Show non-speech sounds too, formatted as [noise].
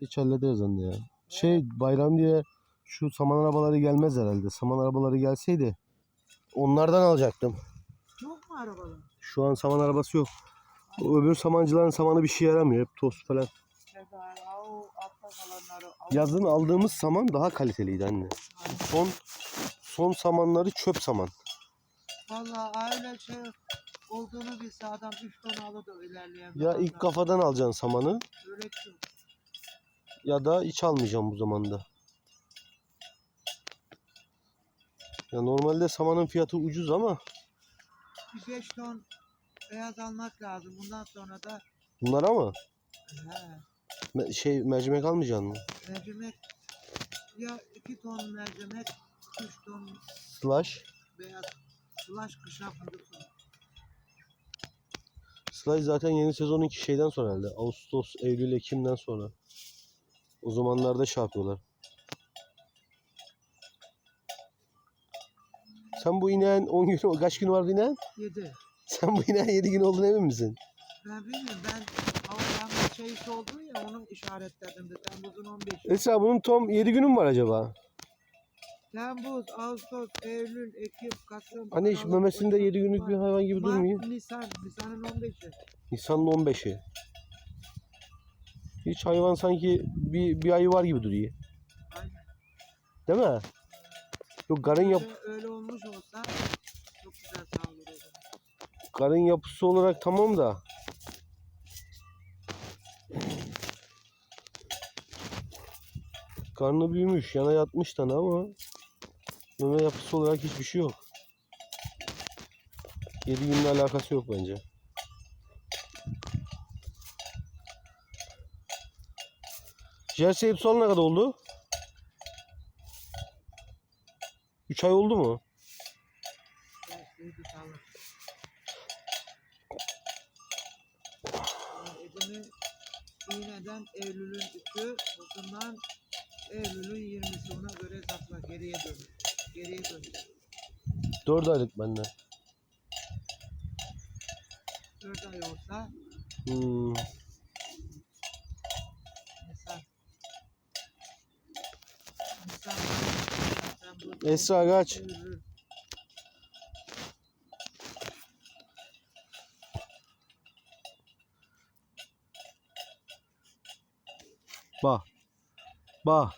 Hiç hallederiz anne ya. Şey bayram diye şu saman arabaları gelmez herhalde. Saman arabaları gelseydi onlardan alacaktım. Çok mu arabalar? Şu an saman arabası yok. O öbür samancıların samanı bir şey yaramıyor. Hep toz falan. Yazın aldığımız saman daha kaliteliydi anne. Son son samanları çöp saman. Vallahi öyle şey olduğunu bilse adam 3 ton alırdı ilerleyen Ya ilk kafadan alacaksın samanı Öyle ki. Ya da hiç almayacağım bu zamanda. Ya normalde samanın fiyatı ucuz ama Bir 5 ton beyaz almak lazım. Bundan sonra da bunlar ama he, me- şey mercimek almayacaksın mı? mercimek ya 2 ton mercimek 3 ton Slash. beyaz slash kışa fındık sonra. Slash zaten yeni sezonunki şeyden sonra herhalde. Ağustos, Eylül, Ekim'den sonra. O zamanlarda şey yapıyorlar. Sen bu ineğin 10 gün, [laughs] kaç gün var ineğin? 7. Sen bu ineğin 7 gün olduğunu emin misin? Ben bilmiyorum ben Avrupa'nın şeysi oldu ya onun işaretledim de Temmuz'un 15'i. Esra bunun tam 7 günü mü var acaba? Temmuz, Ağustos, Eylül, Ekim, Kasım. Hani hiç memesinde Ocak, 7 günlük bir hayvan gibi Mart, durmuyor. Nisan, Nisan'ın 15'i. Nisan'ın 15'i. Hiç hayvan sanki bir, bir ayı var gibi duruyor. Aynen. Değil mi? Yok garın, yap Öyle, öyle olmuş olsa çok güzel zaman. garın yapısı olarak tamam da. Karnı büyümüş, yana yatmış tane ama meme yapısı olarak hiçbir şey yok. 7 günle alakası yok bence. Jersey hepsi ne kadar oldu? 3 ay oldu mu? Edim'i iğneden Eylül'ün 3'ü, bundan Eylül'ün 20'si ona göre hesapla geriye dön. Geriye dön. 4 aylık bende. 4 ay olsa Hmm. Nisan. Nisan. Temmuz, Esra kaç? Bak. Bak.